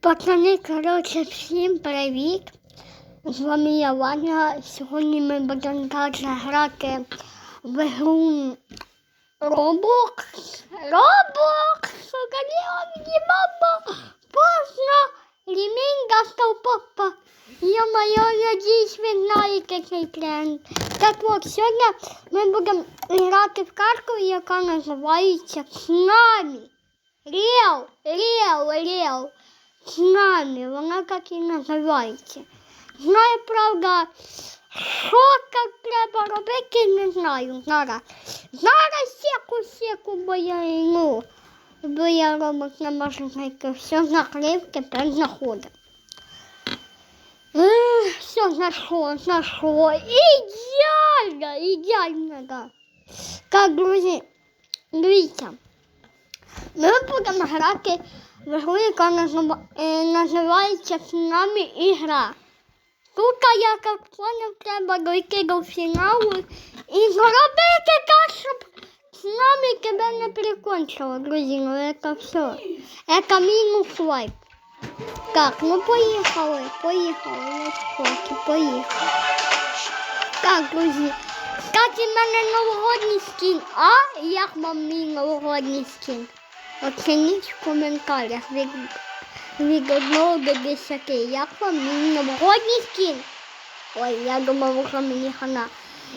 Пацани, коротше, всім привіт! З вами я Ваня. Сьогодні ми будемо також грати в гру Roblox. Roblox! Мені мама! Поздно! Ремінь достав папа. Ё-моё, надіюсь, ви знаєте цей тренд. Так от, сьогодні ми будемо грати в карту, яка називається Цунамі. Ріал, ріал, ріал. Цунамі, вона так і називається. Знаю, правда, що так треба робити, не знаю. Зараз. Зараз секу, секу, бо я ну, бо я робот не можу знайти. Все закрив, тепер знаходив. Ех, Все знайшло, знайшло. Ідеально, ідеально, да. Так, друзі, дивіться. Ми будемо грати гру, яка е, називається Цунамі ігра. Тут, як я поняв, треба дойти до фіналу і зробити так, щоб цунамі тебе не прикончило, друзі. Ну це все. Це мінус лайк. Так, ну поїхали, поїхали, скільки, поїхали. Так, друзі. Кстати, в мене новогодній скін. А як вам мій новогодній скін? Оцініть в коментарях від, від 1 до 10. Як вам мій новогодній скін? Ой, я думав, що мені хана.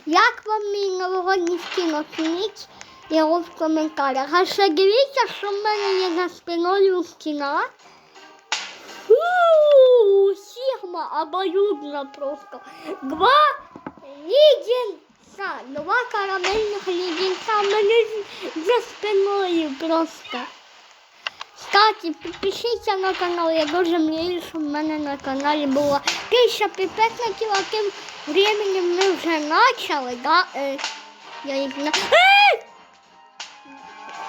Як вам мій новогодній скін? Оцініть його в коментарях. А ще дивіться, що в мене є за спиною стіна. Фу, Сігма обоюдно просто. Два лідінця. Два карамельних лідінця. в мене за спиною просто. Кстати, підпишіться на канал. Я дуже мрію, щоб в мене на каналі було тисяча підписників, а тим временем ми вже почали, да? Е, я їх не...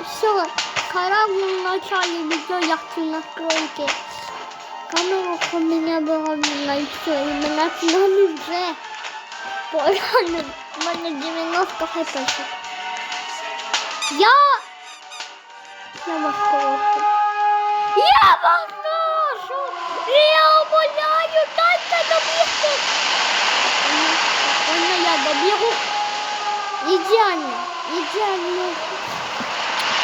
Все, корабль в начале видео яхты настройки. Камера у меня была и все, и меня с нами уже. Погано, у мене 90 хп. Я... Я вас прошу. Я вас прошу! Я умоляю, дайте добігти! Ой, я добігу. Ідеально, ідеально.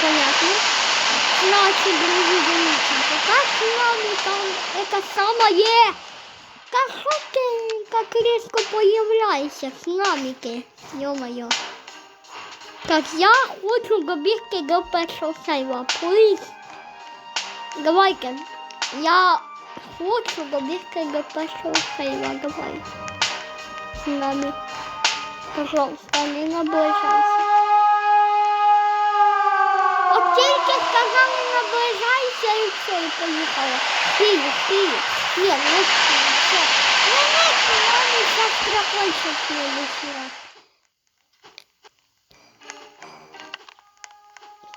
Понятно. Значит, друзі, дивіться, така нами там, это самое. Та що ти так різко появляєшся, снаміки, йо-моє. Так, я хочу добігти до першого сейва, please. Давайте, я хочу добігти до першого сейва, давай. З нами. Пожалуйста, не наближайся. Все, поїхала. Стій, стій. Ні, не стій, все. Не, не, мамі зараз прокончить следующий раз.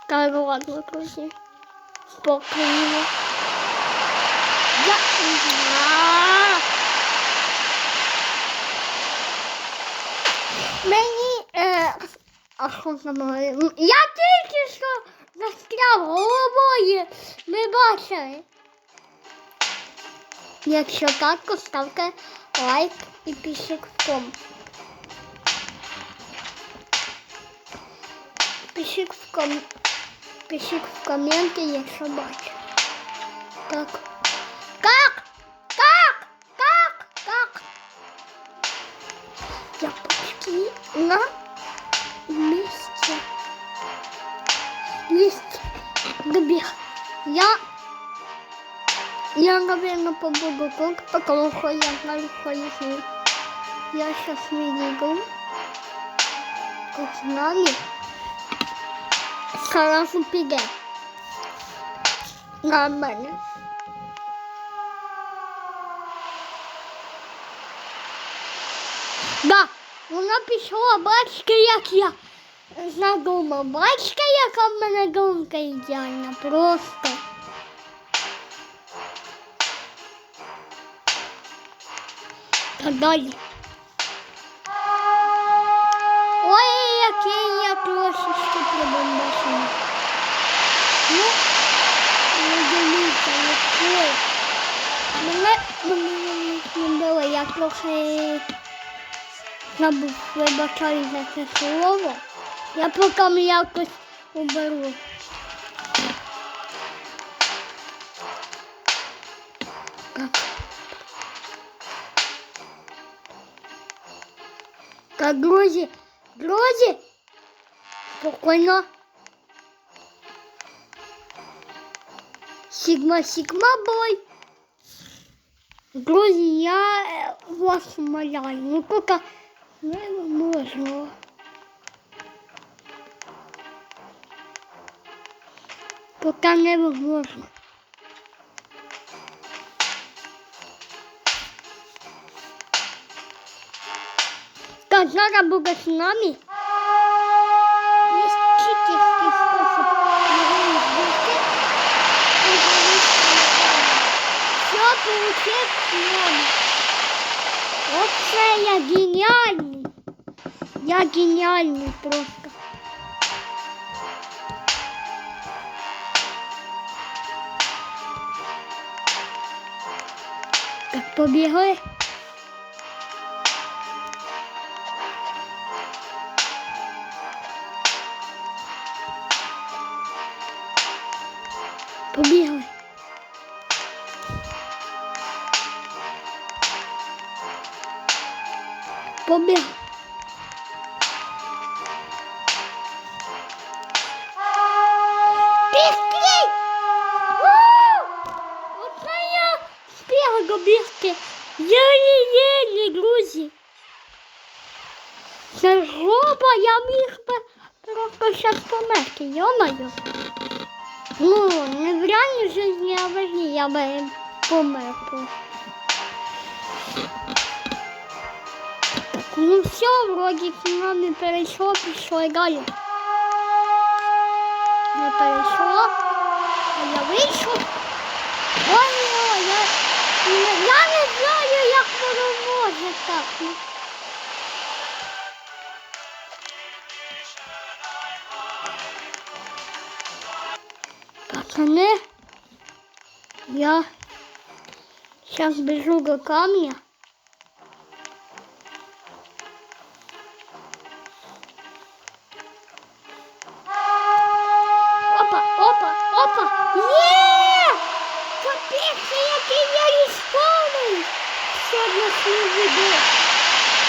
Так, ладно, друзі. Спокійно. Я... А! Мені... Е... А що моє? Я тільки що застряв головою. Ми бачили. Якщо так, то ставте лайк і пишіть в ком. Пишіть в ком. Пишіть в коменти, якщо бачите. Так. Как? Как? Как? Как? Я почти на Я, наверное, побуду тут, потому что я знаю, что если я сейчас не иду, то с нами сразу піде. Нормально. Да, вона пішла, бачите, як я задумав. Бачите, яка в мене думка ідеальна, просто. Та. Ой, який я трошечки прибомбашений. Ну, не дивіться, не Ой, мене не було, я трохи забув, вибачаю за це слово. Я поки якось уберу. Так. Так, друзі, друзі, спокійно. Сігма, сігма, бой. Друзі, я е, вас умоляю, ну поки не можу. Поки не можу. Зараз буде з нами. Є читерський спосіб його збити. Все. Оце я геніальний. Я геніальний просто. Так, побігли. Побігли. Побігли. Пішли! Оце я встигла добігти. Єлі-єлі, друзі. Це жопа, я міг би просто зараз померти, йо-моє. Ну, не в реальной жизни, а в я бы помер. Ну все, вроде к не перейшло, пішло далі. Не перейшло, а я вийшов. Ой, я, я, не знаю, як воно може так. Пацаны, я сейчас бежу до камня. Опа, опа, опа! Є! Капець, який я різковий! Сьогодні служу до.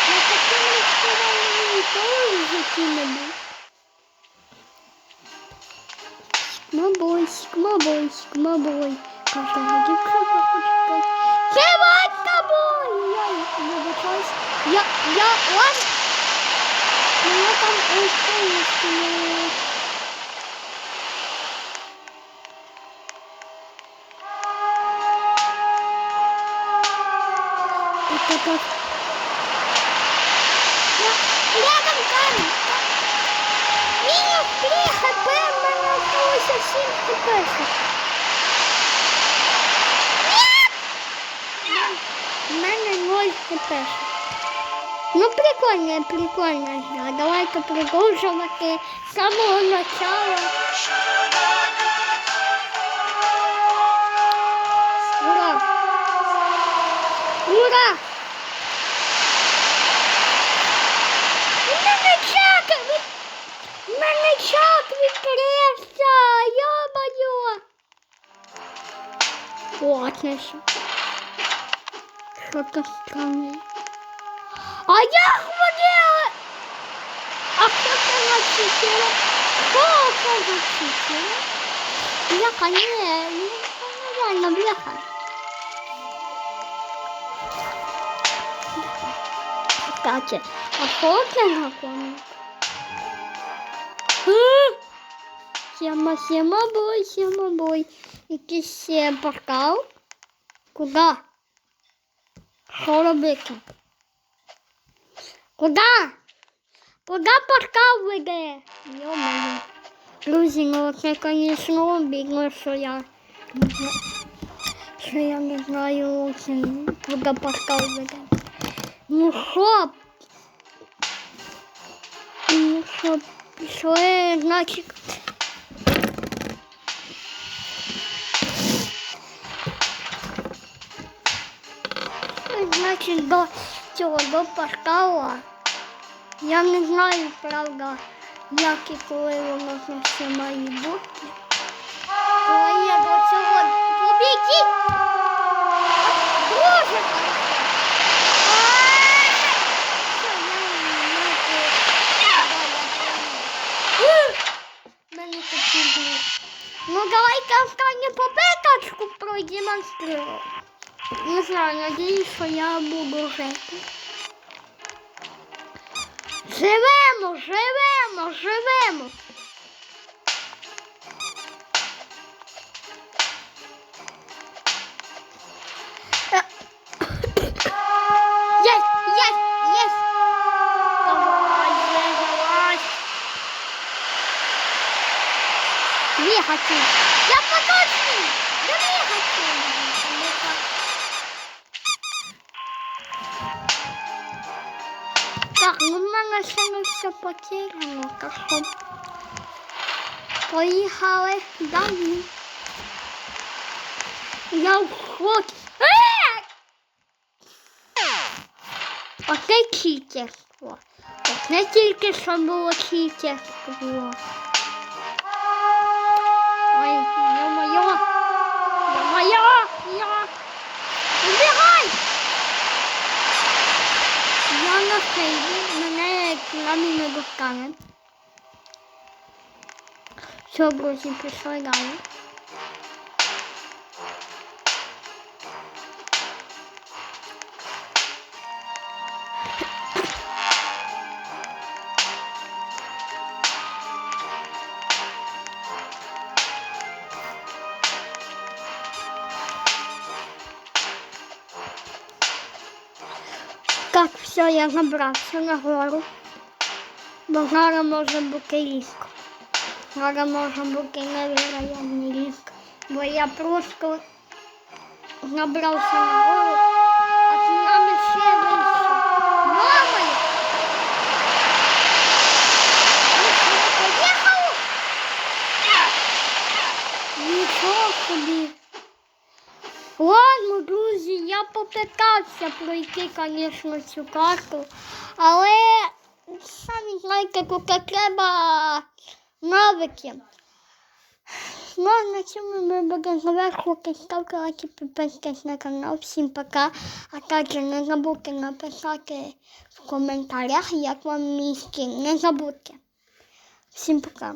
Я таким різковим ніколи в житті не був. Мабой, мабой. Кожного дівчинка хоче. Це батька бой! Я вибачаюсь. Я, я, ладно. Мене там ось повністю. Это как... Я- Рядом камень. Мінус 3 хп, в мене осталося 7 хп. мене 0 хп. Ну, прикольно, прикольно гра. Давайте продовжувати з самого начала. Ура! Ура! У мене чак! від- У мене чак відкрився! Йо-моє! О, отлично. Що-то странне. А я хвалила! А це начитила? Це начитила? Бляха, ні, ну, нормально, бляха. Кстати, а на комнате? Сема, сема бой, сема бой. Якийсь е, портал. Куда? Що робити? Куда? Куда портал веде? Йо-моє. Друзі, ну це, звісно, обідно, що я не зна- що я не знаю, це, куди портал веде. Ну що? Ну що, пішли, значить. Кстати, до цього до портала. Я не знаю, правда, як і коли воно все має бути. Коли я до цього були. Ну давай-ка останню побиточку продемонструю. Не знаю, надіюсь, що я буду жити. Живемо, живемо, живемо. Е, єсть, єсть. Давай, виграй. Двигатель. Я поточный. ну в мене ще не все потеряно, так що поїхали далі. Я в шокі. Е! Оце читерство. От не тільки що було читерство. Ой, ё-моё! Ё-моё! Я... Убегай! Я на сейві, мене кілами не достане. Все, друзі, пішли далі. Так, все, я забрався на гору. Бо зараз може бути різко. Зараз може бути невероятний різко. Бо я просто набрався на гору, а з нами ще поїхали? Нічого собі. Ладно, друзі, я попитався пройти, звісно, цю карту, але самі знаєте, тут треба навики. Ну, а на цьому ми будемо завершувати. Ставте лайки, підписуйтесь на канал. Всім пока. А також не забудьте написати в коментарях, як вам мій скін. Не забудьте. Всім пока.